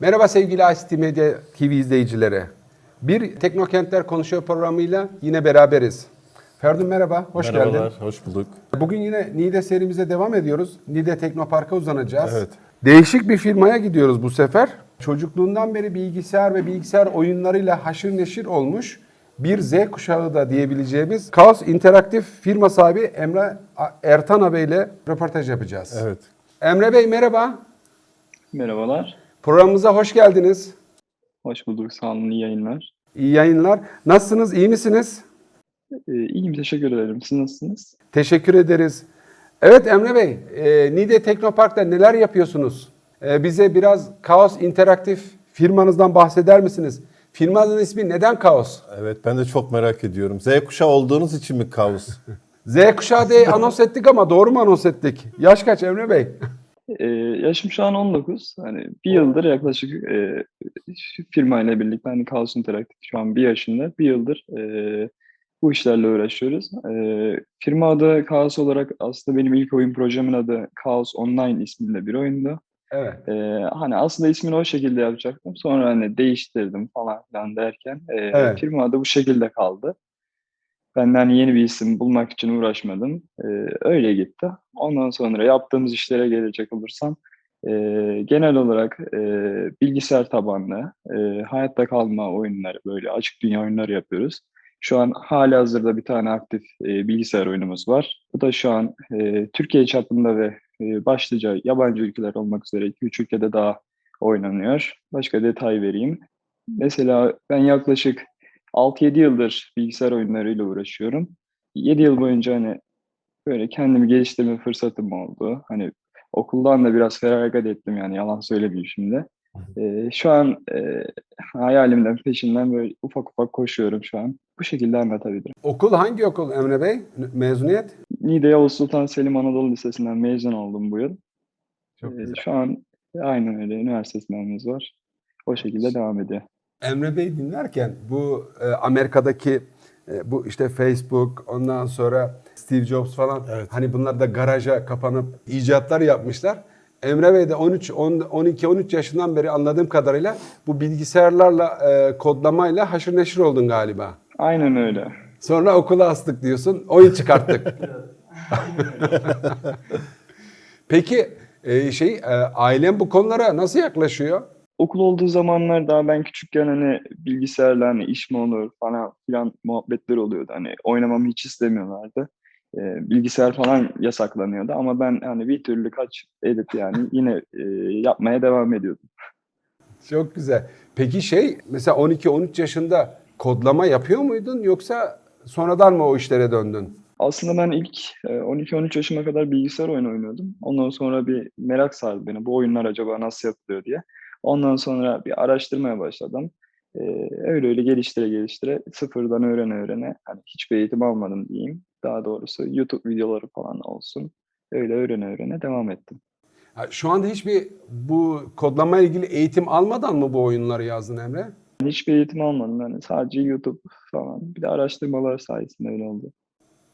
Merhaba sevgili ICT Medya TV izleyicileri. Bir Teknokentler Konuşuyor programıyla yine beraberiz. Ferdun merhaba, hoş Merhabalar, geldin. hoş bulduk. Bugün yine Niğde serimize devam ediyoruz. Niğde Teknopark'a uzanacağız. Evet. Değişik bir firmaya gidiyoruz bu sefer. Çocukluğundan beri bilgisayar ve bilgisayar oyunlarıyla haşır neşir olmuş bir Z kuşağı da diyebileceğimiz Kaos İnteraktif firma sahibi Emre Ertan Bey ile röportaj yapacağız. Evet. Emre Bey merhaba. Merhabalar. Programımıza hoş geldiniz. Hoş bulduk. Sağ olun. İyi yayınlar. İyi yayınlar. Nasılsınız? İyi misiniz? Ee, iyiyim. Teşekkür ederim. Siz nasılsınız? Teşekkür ederiz. Evet Emre Bey, e, Niğde Teknopark'ta neler yapıyorsunuz? E, bize biraz Kaos İnteraktif firmanızdan bahseder misiniz? Firmanızın ismi neden Kaos? Evet, ben de çok merak ediyorum. Z kuşağı olduğunuz için mi kaos? Z kuşağı diye anons ettik ama doğru mu anons ettik? Yaş kaç Emre Bey? Ee, yaşım şu an 19. Hani bir yıldır yaklaşık e, firmayla birlikte hani Kaos Interactive şu an bir yaşında. Bir yıldır e, bu işlerle uğraşıyoruz. E, firma adı Kaos olarak aslında benim ilk oyun projemin adı Kaos Online isminde bir oyundu. Evet. Ee, hani aslında ismini o şekilde yapacaktım. Sonra hani değiştirdim falan filan derken e, Evet. firma adı bu şekilde kaldı. Ben de hani yeni bir isim bulmak için uğraşmadım. Ee, öyle gitti. Ondan sonra yaptığımız işlere gelecek olursam e, genel olarak e, bilgisayar tabanlı e, hayatta kalma oyunları böyle açık dünya oyunları yapıyoruz. Şu an hali hazırda bir tane aktif e, bilgisayar oyunumuz var. Bu da şu an e, Türkiye çapında ve e, başlıca yabancı ülkeler olmak üzere 2-3 ülkede daha oynanıyor. Başka detay vereyim. Mesela ben yaklaşık 6-7 yıldır bilgisayar oyunlarıyla uğraşıyorum. 7 yıl boyunca hani böyle kendimi geliştirme fırsatım oldu. Hani okuldan da biraz feragat ettim yani yalan söylemeyeyim şimdi. E, şu an e, hayalimden peşinden böyle ufak ufak koşuyorum şu an. Bu şekilde anlatabilirim. Okul hangi okul Emre Bey? Mezuniyet? Niğde Yavuz Sultan Selim Anadolu Lisesi'nden mezun oldum bu yıl. Çok Ee, güzel. Şu an aynen öyle üniversite sınavımız var. O şekilde devam ediyor. Emre Bey dinlerken bu e, Amerika'daki e, bu işte Facebook ondan sonra Steve Jobs falan Evet. hani bunlar da garaja kapanıp icatlar yapmışlar. Emre Bey de 13 10, 12 13 yaşından beri anladığım kadarıyla bu bilgisayarlarla e, kodlamayla haşır neşir oldun galiba. Aynen öyle. Sonra okula astık diyorsun. Oyun çıkarttık. Peki e, şey e, ailen bu konulara nasıl yaklaşıyor? Okul olduğu zamanlar daha ben küçükken hani bilgisayarla hani iş mi olur falan filan muhabbetler oluyordu. Hani oynamamı hiç istemiyorlardı. Ee, bilgisayar falan yasaklanıyordu ama ben hani bir türlü kaç edip yani yine e, yapmaya devam ediyordum. Çok güzel. Peki şey mesela 12-13 yaşında kodlama yapıyor muydun yoksa sonradan mı o işlere döndün? Aslında ben ilk e, 12-13 yaşıma kadar bilgisayar oyunu oynuyordum. Ondan sonra bir merak sardı beni. Bu oyunlar acaba nasıl yapılıyor diye. Ondan sonra bir araştırmaya başladım. E, öyle öyle geliştire geliştire sıfırdan öğrene öğrene hani hiçbir eğitim almadım diyeyim. Daha doğrusu YouTube videoları falan olsun. Öyle öğrene öğrene devam ettim. Şu anda hiçbir bu kodlama ilgili eğitim almadan mı bu oyunları yazdın Emre? Hiçbir eğitim almadım yani sadece YouTube falan. Bir de araştırmalar sayesinde öyle oldu.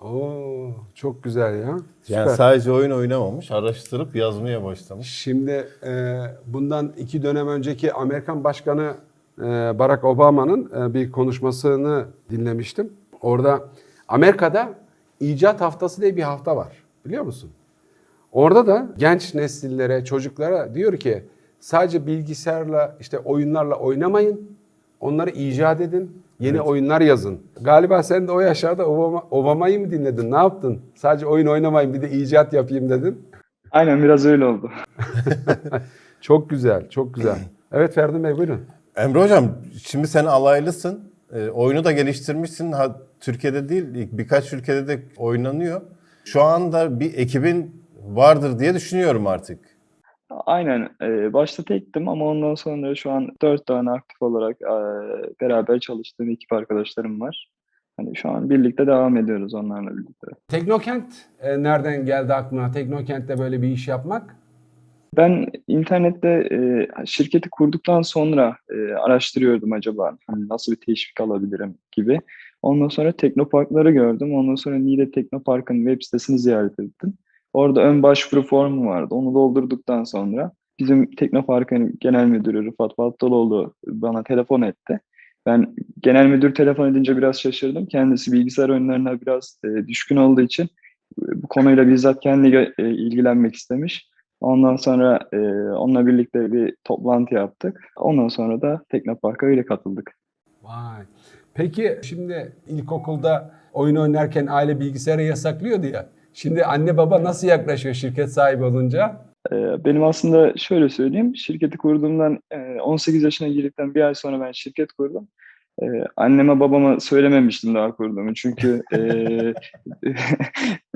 Oo çok güzel ya. Yani Süper. sadece oyun oynamamış, araştırıp yazmaya başlamış. Şimdi e, bundan iki dönem önceki Amerikan Başkanı e, Barack Obama'nın e, bir konuşmasını dinlemiştim. Orada Amerika'da icat haftası diye bir hafta var. Biliyor musun? Orada da genç nesillere, çocuklara diyor ki sadece bilgisayarla işte oyunlarla oynamayın. Onları icat edin. Yeni oyunlar yazın. Galiba sen de o yaşlarda Obama, Obama'yı mı dinledin? Ne yaptın? Sadece oyun oynamayın bir de icat yapayım dedin. Aynen biraz öyle oldu. Çok güzel, çok güzel. Evet Ferdi Bey buyurun. Emre Hocam, şimdi sen alaylısın. Ee, oyunu da geliştirmişsin. Ha, Türkiye'de değil, birkaç ülkede de oynanıyor. Şu anda bir ekibin vardır diye düşünüyorum artık. Aynen. e, başta tektim ama ondan sonra şu an dört tane aktif olarak e, beraber çalıştığım ekip arkadaşlarım var. Hani şu an birlikte devam ediyoruz onlarla birlikte. Teknokent e, nereden geldi aklına? Teknokent'te böyle bir iş yapmak? Ben internette e, şirketi kurduktan sonra e, araştırıyordum acaba hani nasıl bir teşvik alabilirim gibi. Ondan sonra teknoparkları gördüm. Ondan sonra Niğde Teknopark'ın web sitesini ziyaret ettim. Orada ön başvuru formu vardı. Onu doldurduktan sonra bizim Teknopark'ın genel müdürü Rıfat Battaloğlu bana telefon etti. Ben genel müdür telefon edince biraz şaşırdım. Kendisi bilgisayar oyunlarına biraz e, düşkün olduğu için e, bu konuyla bizzat kendi e, ilgilenmek istemiş. Ondan sonra e, onunla birlikte bir toplantı yaptık. Ondan sonra da Teknopark'a öyle katıldık. Vay. Peki şimdi ilkokulda oyun oynarken aile bilgisayarı yasaklıyordu ya. Şimdi anne baba nasıl yaklaşıyor şirket sahibi olunca? Ee, Benim aslında şöyle söyleyeyim, şirketi kurduğumdan e, 18 yaşına girdikten bir ay sonra ben şirket kurdum. Ee, Anneme babama söylememiştim daha kurduğumu çünkü e,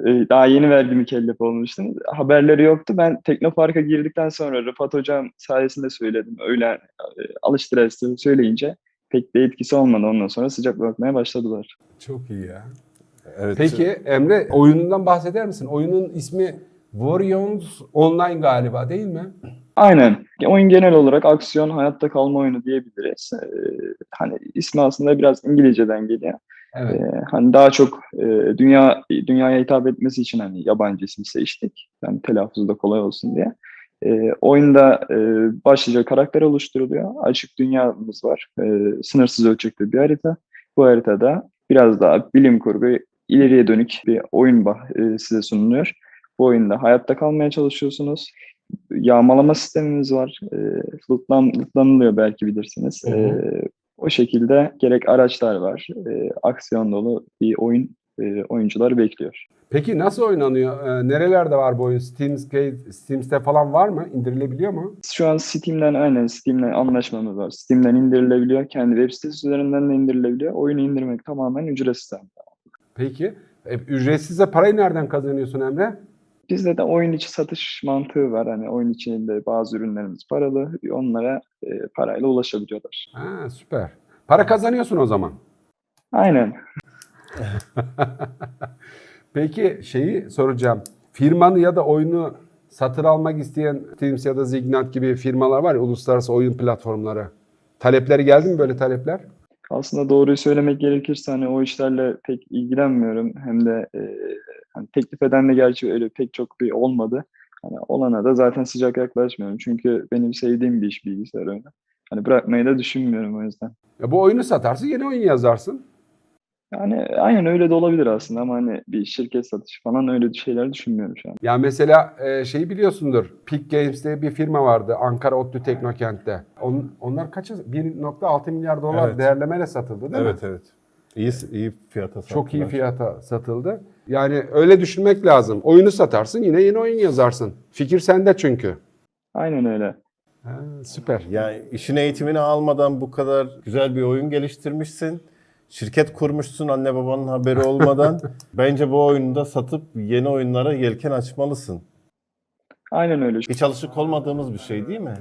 e, daha yeni vergi mükellef olmuştum. Haberleri yoktu. Ben Teknopark'a girdikten sonra Rıfat Hocam sayesinde söyledim. Öyle e, alıştıra söyleyince pek bir etkisi olmadı. Ondan sonra sıcak bakmaya başladılar. Çok iyi ya. Evet. Peki Emre oyunundan bahseder misin? Oyunun ismi Warriors Online galiba değil mi? Aynen. Oyun genel olarak aksiyon, hayatta kalma oyunu diyebiliriz. Ee, hani ismi aslında biraz İngilizceden geliyor. Evet. Ee, hani daha çok e, dünya dünyaya hitap etmesi için hani yabancı isim seçtik. Yani telaffuzu da kolay olsun diye. Ee, oyunda e, başlıca karakter oluşturuluyor. Açık dünyamız var. Ee, sınırsız ölçekli bir harita. Bu haritada biraz daha bilim kurgu, ileriye dönük bir oyun bah- e, size sunuluyor. Bu oyunda hayatta kalmaya çalışıyorsunuz. Yağmalama sistemimiz var. E, lootlan, lootlanılıyor belki bilirsiniz. Hı hı. E, o şekilde gerek araçlar var. E, aksiyon dolu bir oyun e, oyuncuları bekliyor. Peki nasıl oynanıyor? Ee, nerelerde var bu oyun? Steam'de, Steam'de falan var mı? İndirilebiliyor mu? Şu an Steam'den aynen Steam'le anlaşmamız var. Steam'den indirilebiliyor. Kendi web sitesi üzerinden de indirilebiliyor. Oyunu indirmek tamamen ücretsiz. Peki. E, ücretsizse parayı nereden kazanıyorsun Emre? Bizde de oyun içi satış mantığı var. Hani oyun içinde bazı ürünlerimiz paralı. Onlara e, parayla ulaşabiliyorlar. Ha, süper. Para kazanıyorsun o zaman. Aynen. Peki şeyi soracağım. Firmanı ya da oyunu satın almak isteyen Teams ya da Zignat gibi firmalar var ya uluslararası oyun platformları. Talepleri geldi mi böyle talepler? Aslında doğruyu söylemek gerekirse hani o işlerle pek ilgilenmiyorum. Hem de e, hani teklif eden de gerçi öyle pek çok bir olmadı. Hani olana da zaten sıcak yaklaşmıyorum. Çünkü benim sevdiğim bir iş bilgisayar oyunu. Hani bırakmayı da düşünmüyorum o yüzden. Ya bu oyunu satarsın yeni oyun yazarsın. Yani aynen öyle de olabilir aslında ama hani bir şirket satışı falan öyle şeyler düşünmüyorum şu an. Ya mesela e, şeyi biliyorsundur. Peak Games diye bir firma vardı Ankara ODTÜ Teknokent'te. On, onlar kaça? 1.6 milyar dolar Evet. değerlemeyle satıldı değil mi? Evet evet. İyi, iyi fiyata Çok iyi sattılar. fiyata satıldı. Yani öyle düşünmek lazım. Oyunu satarsın yine yeni oyun yazarsın. Fikir sende çünkü. Aynen öyle. Ha, süper. Yani işin eğitimini almadan bu kadar güzel bir oyun geliştirmişsin. Şirket kurmuşsun anne babanın haberi olmadan. Bence bu oyunu da satıp yeni oyunlara yelken açmalısın. Aynen öyle. Hiç alışık olmadığımız bir şey değil mi?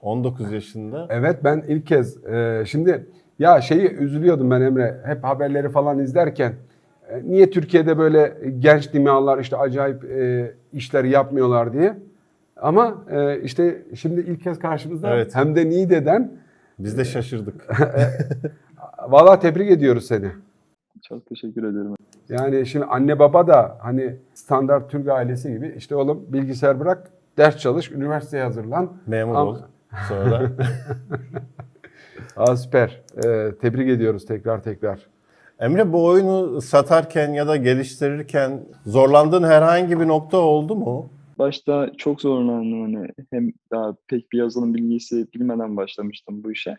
19 yaşında. Evet ben ilk kez e, şimdi ya şeyi üzülüyordum ben Emre hep haberleri falan izlerken e, niye Türkiye'de böyle genç dimağlar işte acayip e, işleri yapmıyorlar diye. Ama e, işte şimdi ilk kez karşımızda Evet. hem de Niğde'den Biz de şaşırdık. valla tebrik ediyoruz seni. Çok teşekkür ederim. Yani şimdi anne baba da hani standart Türk ailesi gibi işte oğlum bilgisayar bırak ders çalış üniversiteye hazırlan. Memur ol. Sonra Aa, süper. E, tebrik ediyoruz tekrar tekrar. Emre bu oyunu satarken ya da geliştirirken zorlandığın herhangi bir nokta oldu mu? Başta çok zorlandım hani hem daha pek bir yazılım bilgisi bilmeden başlamıştım bu işe.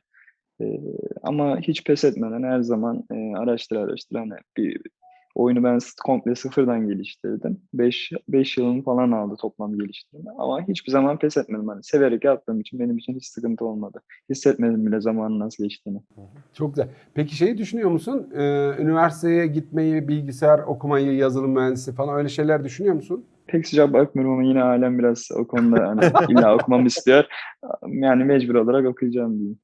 Ee, ama hiç pes etmeden her zaman e, araştıra araştıra hani bir oyunu ben komple sıfırdan geliştirdim. 5 5 yılını falan aldı toplam geliştirme ama hiçbir zaman pes etmedim. Hani severek yaptığım için benim için hiç sıkıntı olmadı. Hissetmedim bile zamanın nasıl geçtiğini. Çok güzel. Peki şeyi düşünüyor musun? Ee, üniversiteye gitmeyi, bilgisayar okumayı, yazılım mühendisi falan öyle şeyler düşünüyor musun? Pek sıcak bakmıyorum ama yine ailem biraz o konuda hani illa okumamı istiyor. Yani mecbur olarak okuyacağım diyeyim.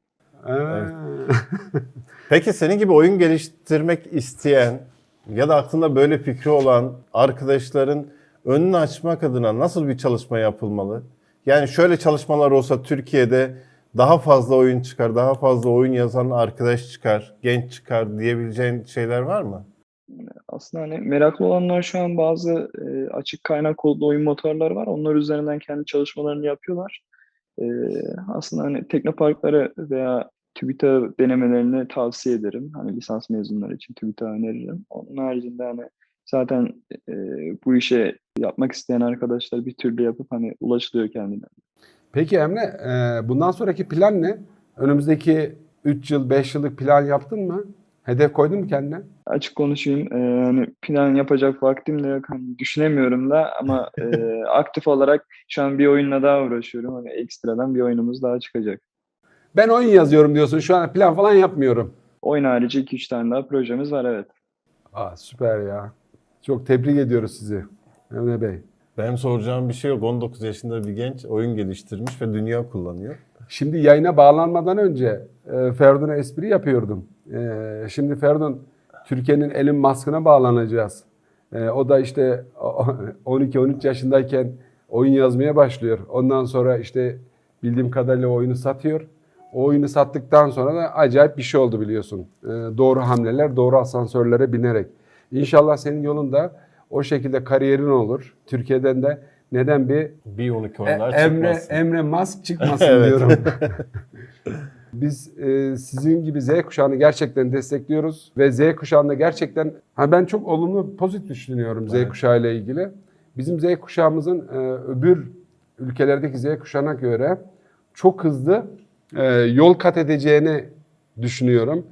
Ee, Peki senin gibi oyun geliştirmek isteyen ya da aklında böyle fikri olan arkadaşların önünü açmak adına nasıl bir çalışma yapılmalı? Yani şöyle çalışmalar olsa Türkiye'de daha fazla oyun çıkar, daha fazla oyun yazan arkadaş çıkar, genç çıkar diyebileceğin şeyler var mı? Aslında hani meraklı olanlar şu an bazı e, açık kaynak kodlu oyun motorları var. Onlar üzerinden kendi çalışmalarını yapıyorlar. E, aslında hani teknoparkları veya TÜBİTAK denemelerini tavsiye ederim. Hani lisans mezunları için TÜBİTAK öneririm. Onun haricinde hani zaten e, bu işe yapmak isteyen arkadaşlar bir türlü yapıp hani ulaşılıyor kendine. Peki Emre, e, bundan sonraki plan ne? Önümüzdeki 3 yıl, 5 yıllık plan yaptın mı? Hedef koydun mu kendine? Açık konuşayım. e, hani plan yapacak vaktim de yok. Hani düşünemiyorum da ama e, aktif olarak şu an bir oyunla daha uğraşıyorum. Hani ekstradan bir oyunumuz daha çıkacak. Ben oyun yazıyorum diyorsun. Şu an plan falan yapmıyorum. Oyun harici 2-3 tane daha projemiz var evet. Aa, süper ya. Çok tebrik ediyoruz sizi Emre Bey. Benim soracağım bir şey yok. 19 yaşında bir genç oyun geliştirmiş ve dünya kullanıyor. Şimdi yayına bağlanmadan önce e, Ferdun'a espri yapıyordum. E, şimdi Ferdun Türkiye'nin Elon Musk'ına bağlanacağız. E, o da işte o- 12-13 yaşındayken oyun yazmaya başlıyor. Ondan sonra işte bildiğim kadarıyla oyunu satıyor. O oyunu sattıktan sonra da acayip bir şey oldu biliyorsun. E, doğru hamleler, doğru asansörlere binerek. İnşallah senin yolunda o şekilde kariyerin olur. Türkiye'den de neden bir Bir 12 e, Emre çıkmasın. Emre Musk çıkmasın Evet. diyorum. Biz e, sizin gibi Z kuşağını gerçekten destekliyoruz ve Z kuşağında gerçekten ha ben çok olumlu pozitif düşünüyorum Z Evet. kuşağı ile ilgili. Bizim Z kuşağımızın e, öbür ülkelerdeki Z kuşağına göre çok hızlı e, yol kat edeceğini düşünüyorum.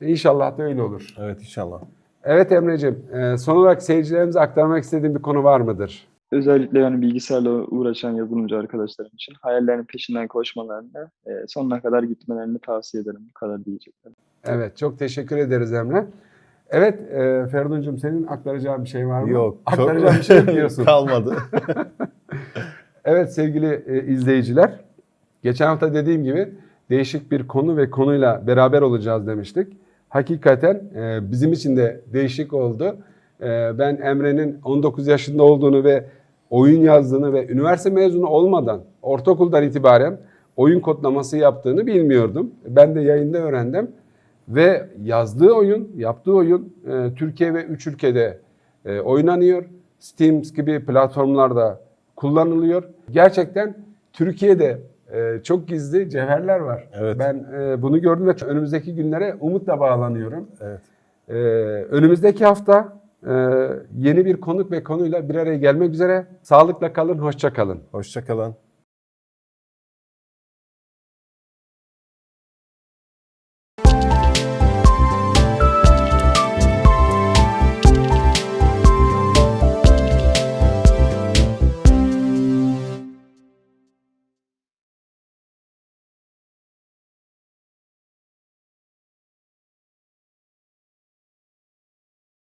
İnşallah da öyle olur. Evet inşallah. Evet Emre'ciğim, e, son olarak seyircilerimize aktarmak istediğin bir konu var mıdır? Özellikle yani bilgisayarla uğraşan yazılımcı arkadaşlarım için hayallerinin peşinden koşmalarını, e, sonuna kadar gitmelerini tavsiye ederim. Bu kadar diyeceklerim. Evet, çok teşekkür ederiz Emre. Evet, e, Feridun'cum senin aktaracağın bir şey var mı? Yok. çok- Aktaracağın bir şey yok diyorsun. Kalmadı. Evet sevgili e, izleyiciler, geçen hafta dediğim gibi değişik bir konu ve konuyla beraber olacağız demiştik. Hakikaten e, bizim için de değişik oldu. E, ben Emre'nin 19 yaşında olduğunu ve oyun yazdığını ve üniversite mezunu olmadan ortaokuldan itibaren oyun kodlaması yaptığını bilmiyordum. Ben de yayında öğrendim. Ve yazdığı oyun, yaptığı oyun e, Türkiye ve 3 ülkede e, oynanıyor. Steam gibi platformlarda kullanılıyor. Gerçekten Türkiye'de e, çok gizli cevherler var. Evet. Ben e, bunu gördüm ve önümüzdeki günlere umutla bağlanıyorum. evet. E, önümüzdeki hafta e, yeni bir konuk ve konuyla bir araya gelmek üzere. Sağlıkla kalın, hoşça kalın. Hoşça kalın.